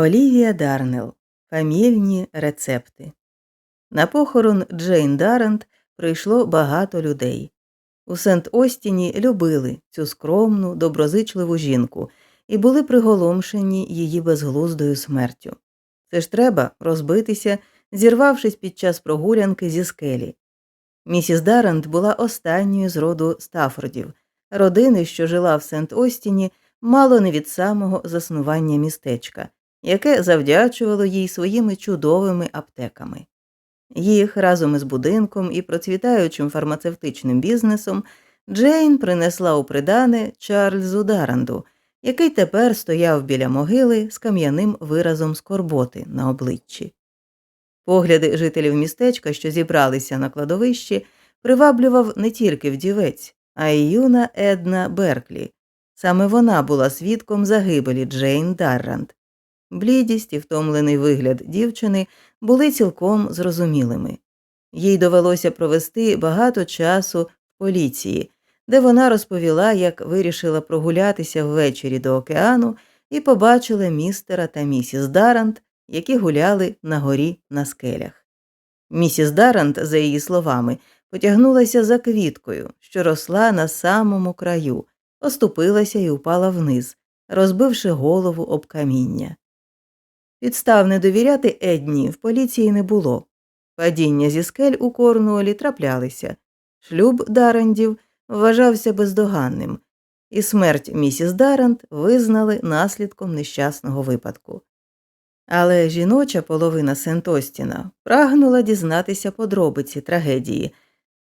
Олівія Дарнелл. Фамільні рецепти. На похорон Джейн Дарант прийшло багато людей. У Сент Остіні любили цю скромну, доброзичливу жінку і були приголомшені її безглуздою смертю. Це ж треба розбитися, зірвавшись під час прогулянки зі скелі. Місіс Дарант була останньою з роду Стафордів, родини, що жила в Сент Остіні, мало не від самого заснування містечка яке завдячувало їй своїми чудовими аптеками. Їх разом із будинком і процвітаючим фармацевтичним бізнесом Джейн принесла у придане Чарльзу Даранду, який тепер стояв біля могили з кам'яним виразом скорботи на обличчі. Погляди жителів містечка, що зібралися на кладовищі, приваблював не тільки вдівець, а й юна Една Берклі. Саме вона була свідком загибелі Джейн Дарранд, Блідість і втомлений вигляд дівчини були цілком зрозумілими. Їй довелося провести багато часу в поліції, де вона розповіла, як вирішила прогулятися ввечері до океану і побачила містера та місіс Дарант, які гуляли на горі на скелях. Місіс Дарант, за її словами, потягнулася за квіткою, що росла на самому краю, оступилася і упала вниз, розбивши голову об каміння. Підстав не довіряти Едні в поліції не було. Падіння зі скель у Корнуолі траплялися. Шлюб Дарандів вважався бездоганним, і смерть місіс Даранд визнали наслідком нещасного випадку. Але жіноча половина Сент-Остіна прагнула дізнатися подробиці трагедії,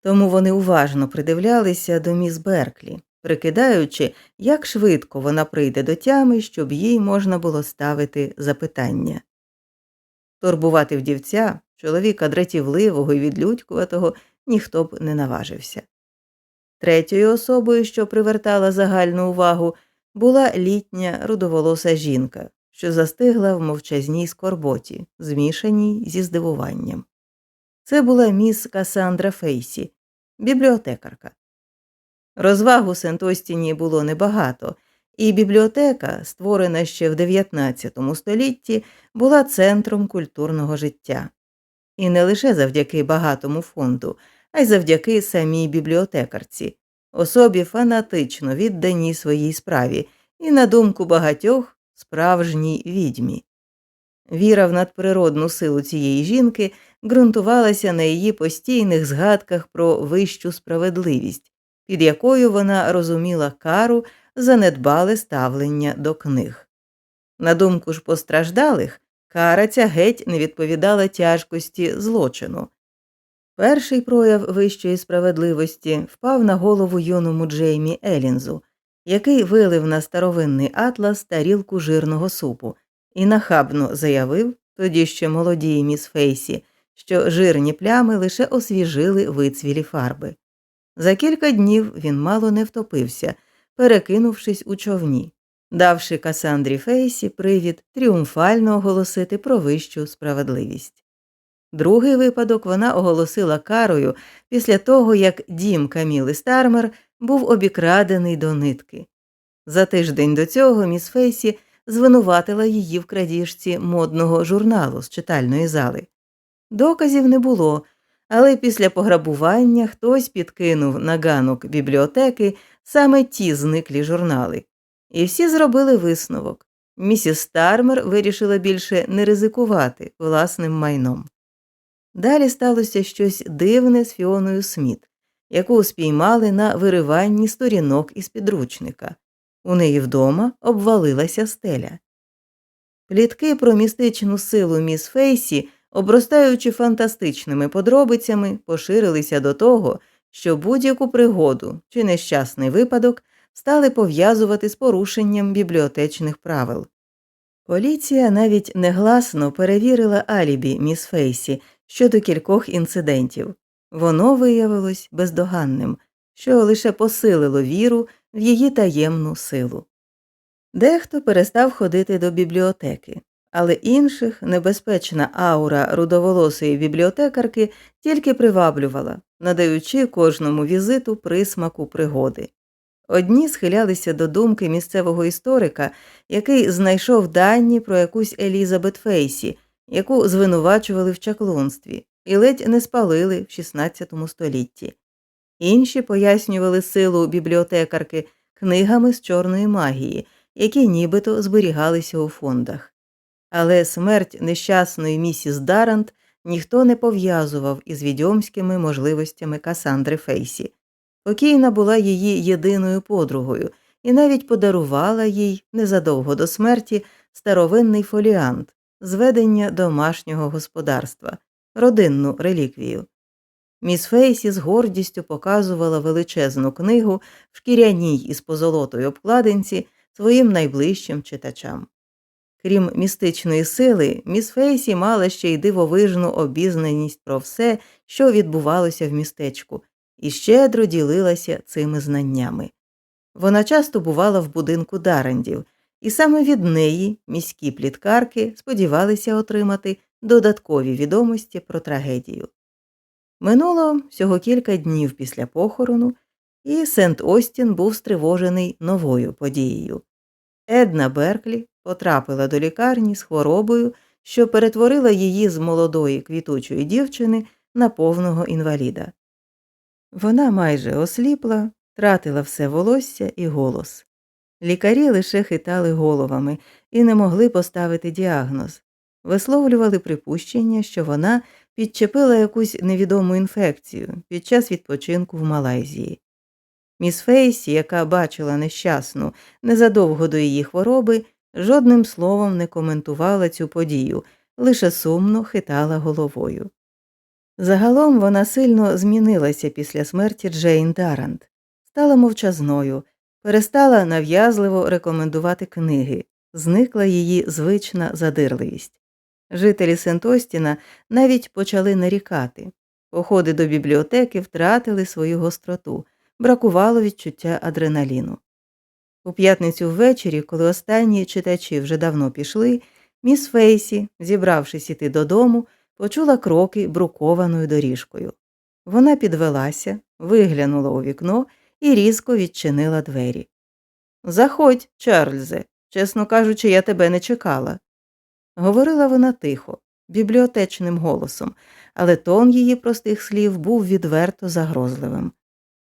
тому вони уважно придивлялися до міс Берклі, прикидаючи, як швидко вона прийде до тями, щоб їй можна було ставити запитання. Турбувати вдівця, чоловіка дратівливого і відлюдькуватого, ніхто б не наважився. Третьою особою, що привертала загальну увагу, була літня рудоволоса жінка, що застигла в мовчазній скорботі, змішаній зі здивуванням. Це була міс Касандра Фейсі, бібліотекарка. Розваг у Сент-Остіні було небагато, і бібліотека, створена ще в 19 столітті, була центром культурного життя. І не лише завдяки багатому фонду, а й завдяки самій бібліотекарці, особі фанатично відданій своїй справі і, на думку багатьох, справжній відьмі. Віра в надприродну силу цієї жінки ґрунтувалася на її постійних згадках про вищу справедливість під якою вона розуміла кару за недбале ставлення до книг. На думку ж постраждалих, кара ця геть не відповідала тяжкості злочину. Перший прояв вищої справедливості впав на голову юному Джеймі Елінзу, який вилив на старовинний атлас тарілку жирного супу і нахабно заявив, тоді ще молодій міс Фейсі, що жирні плями лише освіжили вицвілі фарби. За кілька днів він мало не втопився, перекинувшись у човні, давши Касандрі Фейсі привід тріумфально оголосити про вищу справедливість. Другий випадок вона оголосила карою після того, як дім Каміли Стармер був обікрадений до нитки. За тиждень до цього міс Фейсі звинуватила її в крадіжці модного журналу з читальної зали. Доказів не було, але після пограбування хтось підкинув на ганок бібліотеки саме ті зниклі журнали. І всі зробили висновок. Місіс Стармер вирішила більше не ризикувати власним майном. Далі сталося щось дивне з Фіоною Сміт, яку спіймали на вириванні сторінок із підручника. У неї вдома обвалилася стеля. Плітки про містичну силу міс Фейсі обростаючи фантастичними подробицями, поширилися до того, що будь-яку пригоду чи нещасний випадок стали пов'язувати з порушенням бібліотечних правил. Поліція навіть негласно перевірила алібі міс Фейсі щодо кількох інцидентів. Воно виявилось бездоганним, що лише посилило віру в її таємну силу. Дехто перестав ходити до бібліотеки, але інших небезпечна аура рудоволосої бібліотекарки тільки приваблювала, надаючи кожному візиту присмаку пригоди. Одні схилялися до думки місцевого історика, який знайшов дані про якусь Елізабет Фейсі, яку звинувачували в чаклунстві, і ледь не спалили в XVI столітті. Інші пояснювали силу бібліотекарки книгами з чорної магії, які нібито зберігалися у фондах. Але смерть нещасної місіс Дарант ніхто не пов'язував із відьомськими можливостями Касандри Фейсі. Покійна була її єдиною подругою і навіть подарувала їй незадовго до смерті старовинний фоліант зведення домашнього господарства, родинну реліквію. Міс Фейсі з гордістю показувала величезну книгу в шкіряній із позолотою обкладинці своїм найближчим читачам. Крім містичної сили, міс Фейсі мала ще й дивовижну обізнаність про все, що відбувалося в містечку, і щедро ділилася цими знаннями. Вона часто бувала в будинку Дарандів, і саме від неї міські пліткарки сподівалися отримати додаткові відомості про трагедію. Минуло всього кілька днів після похорону, і Сент Остін був стривожений новою подією. Една Берклі потрапила до лікарні з хворобою, що перетворила її з молодої квітучої дівчини на повного інваліда. Вона майже осліпла, тратила все волосся і голос. Лікарі лише хитали головами і не могли поставити діагноз, висловлювали припущення, що вона підчепила якусь невідому інфекцію під час відпочинку в Малайзії. Міс Фейсі, яка бачила нещасну незадовго до її хвороби, жодним словом не коментувала цю подію, лише сумно хитала головою. Загалом вона сильно змінилася після смерті Джейн Дарант, стала мовчазною, перестала нав'язливо рекомендувати книги, зникла її звична задирливість. Жителі Сент-Остіна навіть почали нарікати. Походи до бібліотеки втратили свою гостроту, бракувало відчуття адреналіну. У п'ятницю ввечері, коли останні читачі вже давно пішли, міс Фейсі, зібравшись іти додому, почула кроки брукованою доріжкою. Вона підвелася, виглянула у вікно і різко відчинила двері. Заходь, Чарльзе, чесно кажучи, я тебе не чекала. Говорила вона тихо, бібліотечним голосом, але тон її простих слів був відверто загрозливим.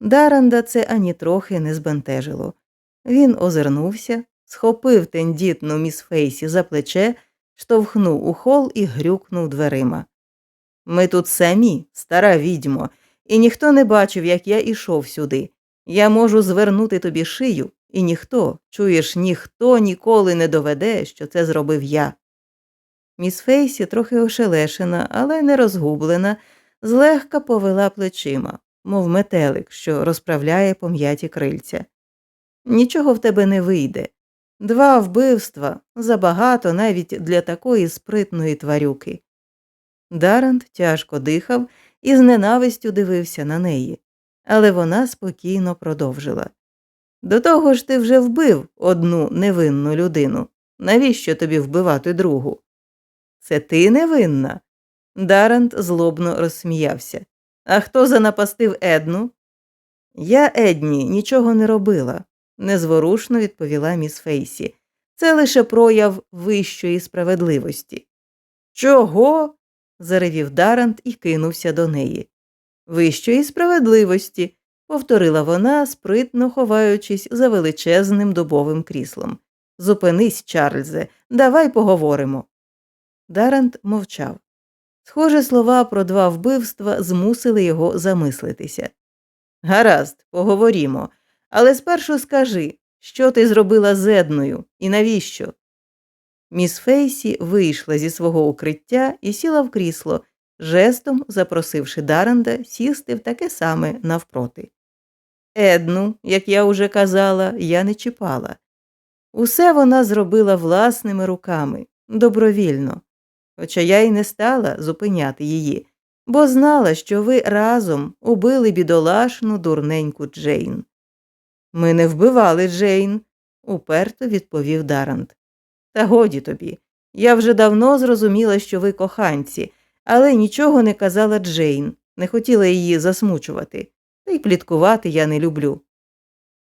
Даранда це ані трохи не збентежило. Він озирнувся, схопив тендітну міс Фейсі за плече, штовхнув у хол і грюкнув дверима. Ми тут самі, стара відьмо, і ніхто не бачив, як я ішов сюди. Я можу звернути тобі шию, і ніхто, чуєш, ніхто ніколи не доведе, що це зробив я. Міс Фейсі, трохи ошелешена, але не розгублена, злегка повела плечима, мов метелик, що розправляє пом'яті крильця. Нічого в тебе не вийде. Два вбивства забагато навіть для такої спритної тварюки. Дарант тяжко дихав і з ненавистю дивився на неї, але вона спокійно продовжила. До того ж ти вже вбив одну невинну людину. Навіщо тобі вбивати другу? Це ти невинна? Дарант злобно розсміявся. А хто занапастив Едну? Я, Едні, нічого не робила, незворушно відповіла міс Фейсі. Це лише прояв вищої справедливості. Чого? заревів Дарант і кинувся до неї. Вищої справедливості, повторила вона, спритно ховаючись за величезним дубовим кріслом. Зупинись, Чарльзе, давай поговоримо. Дарант мовчав. Схоже, слова про два вбивства змусили його замислитися. Гаразд, поговорімо, але спершу скажи, що ти зробила з Едною і навіщо? Міс Фейсі вийшла зі свого укриття і сіла в крісло, жестом запросивши Даранда сісти в таке саме навпроти. Едну, як я уже казала, я не чіпала. Усе вона зробила власними руками, добровільно хоча я й не стала зупиняти її, бо знала, що ви разом убили бідолашну дурненьку Джейн. Ми не вбивали Джейн, уперто відповів Дарант. Та годі тобі. Я вже давно зрозуміла, що ви коханці, але нічого не казала Джейн, не хотіла її засмучувати, та й пліткувати я не люблю.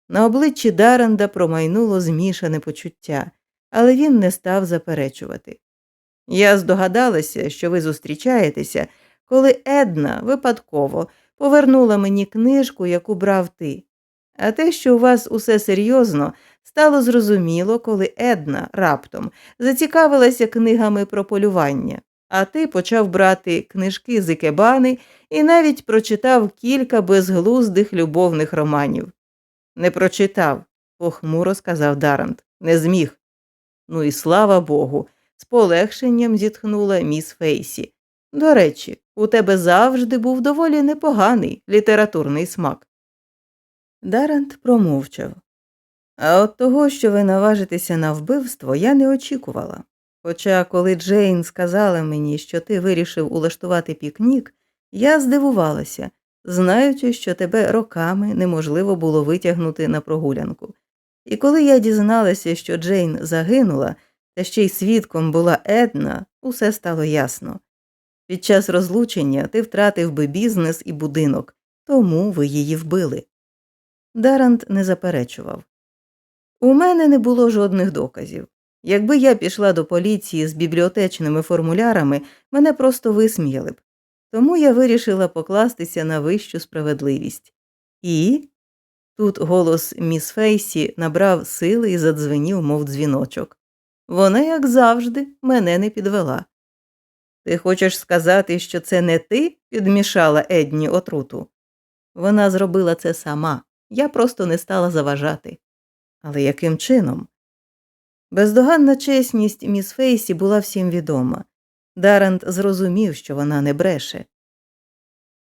На обличчі Даренда промайнуло змішане почуття, але він не став заперечувати. Я здогадалася, що ви зустрічаєтеся, коли Една випадково повернула мені книжку, яку брав ти. А те, що у вас усе серйозно, стало зрозуміло, коли Една раптом зацікавилася книгами про полювання, а ти почав брати книжки з Ікебани і навіть прочитав кілька безглуздих любовних романів. Не прочитав, похмуро сказав Дарант. Не зміг. Ну і слава Богу, з полегшенням зітхнула міс Фейсі. До речі, у тебе завжди був доволі непоганий літературний смак. Дарант промовчав. А от того, що ви наважитеся на вбивство, я не очікувала. Хоча, коли Джейн сказала мені, що ти вирішив улаштувати пікнік, я здивувалася, знаючи, що тебе роками неможливо було витягнути на прогулянку. І коли я дізналася, що Джейн загинула, та ще й свідком була Една, усе стало ясно. Під час розлучення ти втратив би бізнес і будинок, тому ви її вбили. Дарант не заперечував. У мене не було жодних доказів. Якби я пішла до поліції з бібліотечними формулярами, мене просто висміяли б. Тому я вирішила покластися на вищу справедливість. І тут голос міс Фейсі набрав сили і задзвенів, мов дзвіночок. Вона, як завжди, мене не підвела. Ти хочеш сказати, що це не ти підмішала Едні отруту? Вона зробила це сама, я просто не стала заважати. Але яким чином? Бездоганна чесність міс Фейсі була всім відома. Дарант зрозумів, що вона не бреше.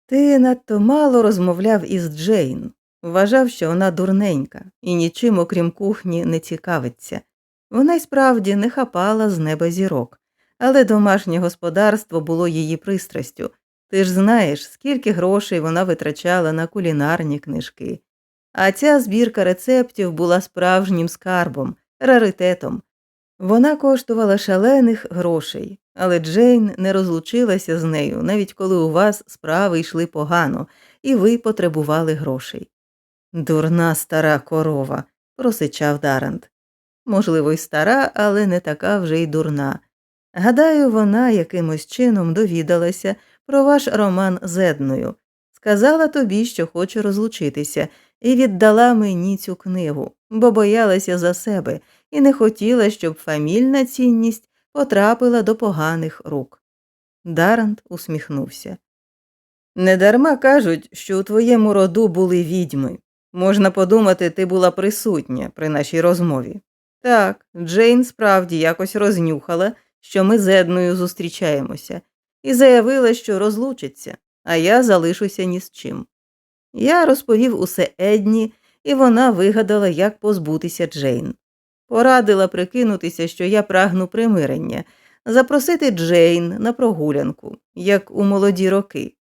Ти надто мало розмовляв із Джейн, вважав, що вона дурненька і нічим, окрім кухні, не цікавиться. Вона й справді не хапала з неба зірок, але домашнє господарство було її пристрастю. Ти ж знаєш, скільки грошей вона витрачала на кулінарні книжки. А ця збірка рецептів була справжнім скарбом, раритетом. Вона коштувала шалених грошей, але Джейн не розлучилася з нею, навіть коли у вас справи йшли погано, і ви потребували грошей. Дурна стара корова, просичав Дарант. Можливо, й стара, але не така вже й дурна. Гадаю, вона якимось чином довідалася про ваш роман з Едною, сказала тобі, що хоче розлучитися, і віддала мені цю книгу, бо боялася за себе і не хотіла, щоб фамільна цінність потрапила до поганих рук. Дарант усміхнувся. Недарма кажуть, що у твоєму роду були відьми. Можна подумати, ти була присутня при нашій розмові. Так, Джейн справді якось рознюхала, що ми з Едною зустрічаємося, і заявила, що розлучиться, а я залишуся ні з чим. Я розповів усе Едні, і вона вигадала, як позбутися Джейн. Порадила прикинутися, що я прагну примирення, запросити Джейн на прогулянку, як у молоді роки,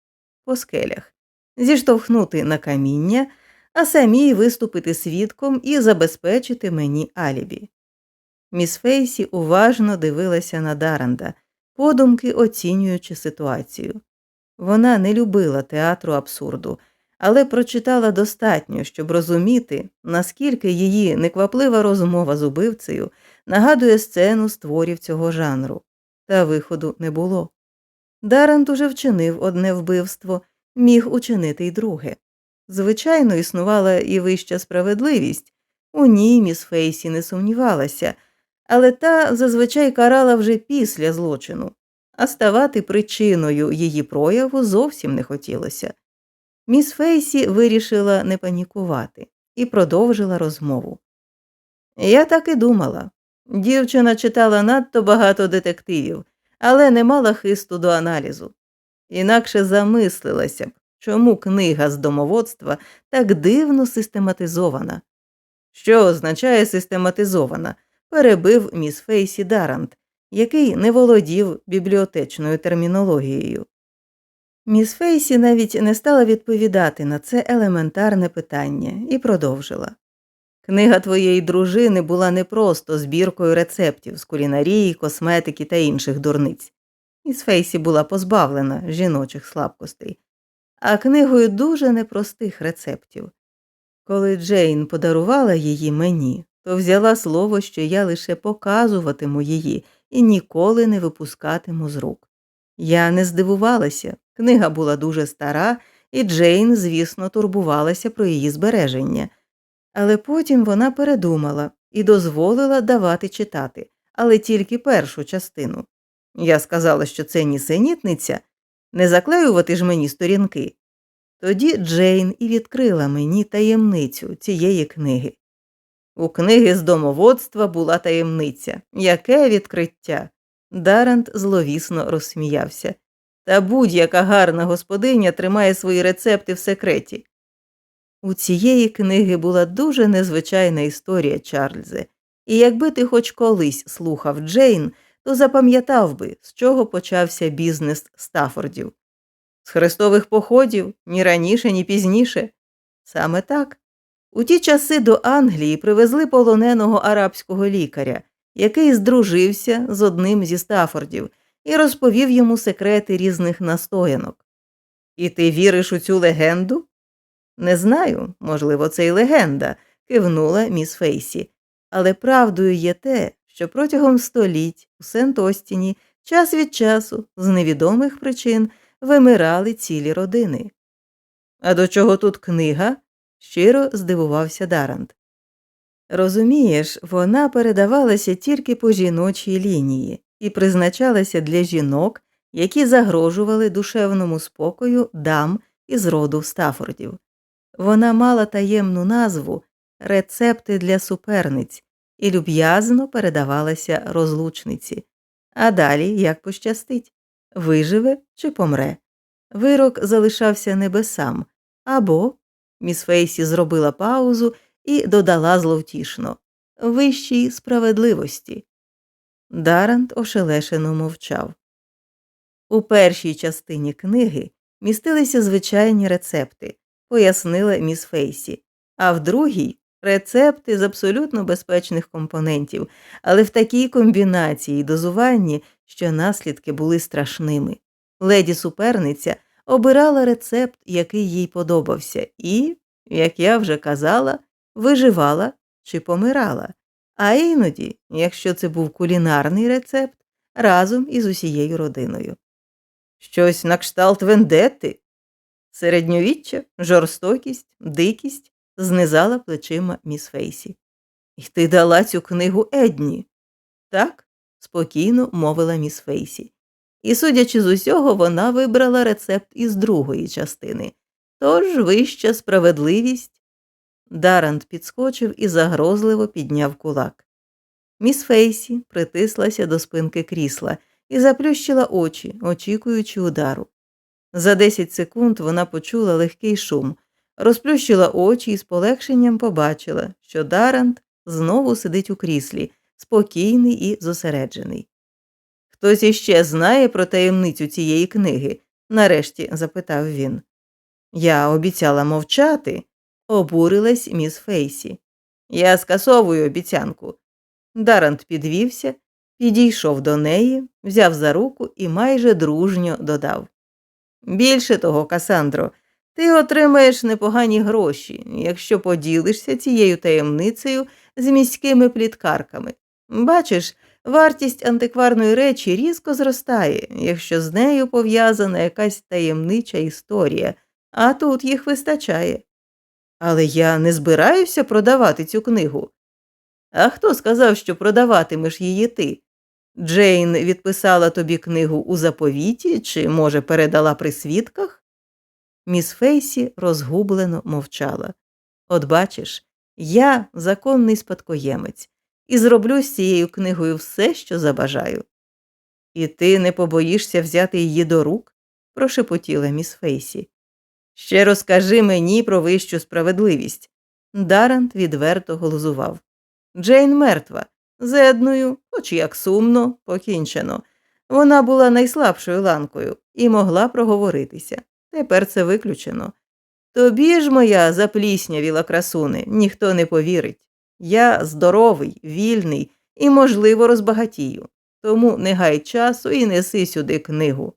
по скелях, зіштовхнути на каміння, а самій виступити свідком і забезпечити мені алібі. Міс Фейсі уважно дивилася на Даранда, подумки оцінюючи ситуацію. Вона не любила театру абсурду, але прочитала достатньо, щоб розуміти, наскільки її некваплива розмова з убивцею нагадує сцену з творів цього жанру, та виходу не було. Дарант уже вчинив одне вбивство, міг учинити й друге. Звичайно, існувала і вища справедливість, у ній міс Фейсі не сумнівалася, але та зазвичай карала вже після злочину, а ставати причиною її прояву зовсім не хотілося. Міс Фейсі вирішила не панікувати і продовжила розмову. Я так і думала. Дівчина читала надто багато детективів, але не мала хисту до аналізу. Інакше замислилася б, чому книга з домоводства так дивно систематизована. Що означає систематизована? перебив міс Фейсі Дарант, який не володів бібліотечною термінологією. Міс Фейсі навіть не стала відповідати на це елементарне питання і продовжила. Книга твоєї дружини була не просто збіркою рецептів з кулінарії, косметики та інших дурниць. Міс Фейсі була позбавлена жіночих слабкостей, а книгою дуже непростих рецептів. Коли Джейн подарувала її мені, то взяла слово, що я лише показуватиму її і ніколи не випускатиму з рук. Я не здивувалася, книга була дуже стара, і Джейн, звісно, турбувалася про її збереження. Але потім вона передумала і дозволила давати читати, але тільки першу частину. Я сказала, що це нісенітниця, не заклеювати ж мені сторінки. Тоді Джейн і відкрила мені таємницю цієї книги. У книги з домоводства була таємниця. Яке відкриття? Дарант зловісно розсміявся. Та будь-яка гарна господиня тримає свої рецепти в секреті. У цієї книги була дуже незвичайна історія, Чарльзе, і якби ти хоч колись слухав Джейн, то запам'ятав би, з чого почався бізнес Стафордів. З хрестових походів ні раніше, ні пізніше. Саме так. У ті часи до Англії привезли полоненого арабського лікаря, який здружився з одним зі Стафордів і розповів йому секрети різних настоянок. І ти віриш у цю легенду? Не знаю, можливо, це й легенда, кивнула міс Фейсі, але правдою є те, що протягом століть у Сент Остіні час від часу з невідомих причин вимирали цілі родини. А до чого тут книга? щиро здивувався Дарант. Розумієш, вона передавалася тільки по жіночій лінії і призначалася для жінок, які загрожували душевному спокою дам із роду Стафордів. Вона мала таємну назву рецепти для суперниць і люб'язно передавалася розлучниці. А далі як пощастить виживе чи помре. Вирок залишався небесам, або міс Фейсі зробила паузу і додала зловтішно вищій справедливості. Дарант ошелешено мовчав. У першій частині книги містилися звичайні рецепти, пояснила міс Фейсі, а в другій рецепти з абсолютно безпечних компонентів, але в такій комбінації і дозуванні, що наслідки були страшними. Леді суперниця обирала рецепт, який їй подобався, і, як я вже казала, виживала чи помирала, а іноді, якщо це був кулінарний рецепт, разом із усією родиною. Щось на кшталт вендети, середньовіччя, жорстокість, дикість, знизала плечима міс Фейсі. І ти дала цю книгу Едні. Так, спокійно мовила міс Фейсі. І, судячи з усього, вона вибрала рецепт із другої частини. Тож вища справедливість. Дарант підскочив і загрозливо підняв кулак. Міс Фейсі притислася до спинки крісла і заплющила очі, очікуючи удару. За десять секунд вона почула легкий шум, розплющила очі і з полегшенням побачила, що Дарант знову сидить у кріслі, спокійний і зосереджений. Хтось іще знає про таємницю цієї книги? нарешті запитав він. Я обіцяла мовчати, обурилась міс Фейсі. Я скасовую обіцянку. Дарант підвівся, підійшов до неї, взяв за руку і майже дружньо додав. Більше того, Касандро, ти отримаєш непогані гроші, якщо поділишся цією таємницею з міськими пліткарками. Бачиш, вартість антикварної речі різко зростає, якщо з нею пов'язана якась таємнича історія, а тут їх вистачає. Але я не збираюся продавати цю книгу. А хто сказав, що продаватимеш її ти? Джейн відписала тобі книгу у заповіті чи, може, передала при свідках? Міс Фейсі розгублено мовчала. От бачиш, я законний спадкоємець, і зроблю з цією книгою все, що забажаю. І ти не побоїшся взяти її до рук? прошепотіла міс Фейсі. Ще розкажи мені про вищу справедливість. Дарант відверто глузував. Джейн мертва, з Едною, хоч як сумно, покінчено. Вона була найслабшою ланкою і могла проговоритися. Тепер це виключено. Тобі ж моя запліснявіла красуни, ніхто не повірить. Я здоровий, вільний і, можливо, розбагатію. Тому не гай часу і неси сюди книгу.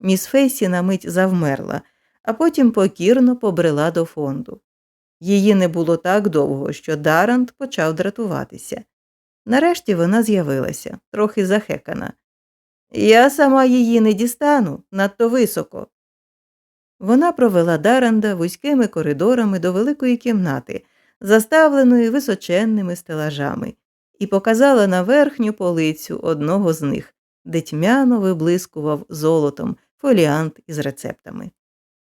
Міс Фейсі на мить завмерла, а потім покірно побрела до фонду. Її не було так довго, що Дарант почав дратуватися. Нарешті вона з'явилася, трохи захекана. Я сама її не дістану надто високо. Вона провела Даранда вузькими коридорами до великої кімнати, заставленої височенними стелажами, і показала на верхню полицю одного з них, де тьмяно виблискував золотом фоліант із рецептами.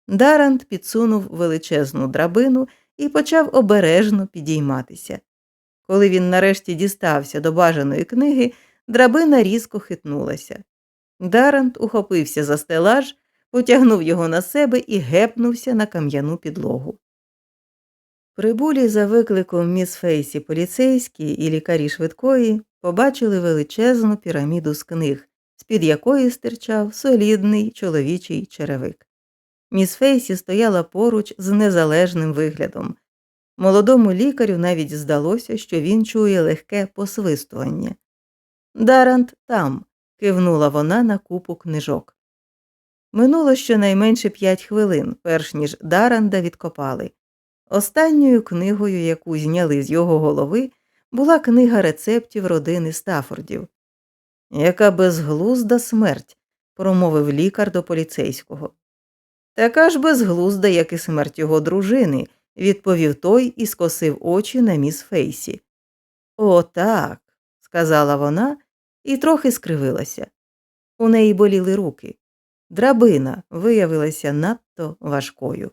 Дарант підсунув величезну драбину і почав обережно підійматися. Коли він нарешті дістався до бажаної книги, драбина різко хитнулася. Дарант ухопився за стелаж, потягнув його на себе і гепнувся на кам'яну підлогу. Прибулі за викликом міс Фейсі поліцейські і лікарі швидкої побачили величезну піраміду з книг, з-під якої стирчав солідний чоловічий черевик. Міс Фейсі стояла поруч з незалежним виглядом. Молодому лікарю навіть здалося, що він чує легке посвистування. Дарант там, кивнула вона на купу книжок. Минуло щонайменше п'ять хвилин, перш ніж Даранда відкопали. Останньою книгою, яку зняли з його голови, була книга рецептів родини Стафордів. Яка безглузда смерть, промовив лікар до поліцейського. Така ж безглузда, як і смерть його дружини, відповів той і скосив очі на міс Фейсі. О, так, сказала вона і трохи скривилася. У неї боліли руки. Драбина виявилася надто важкою.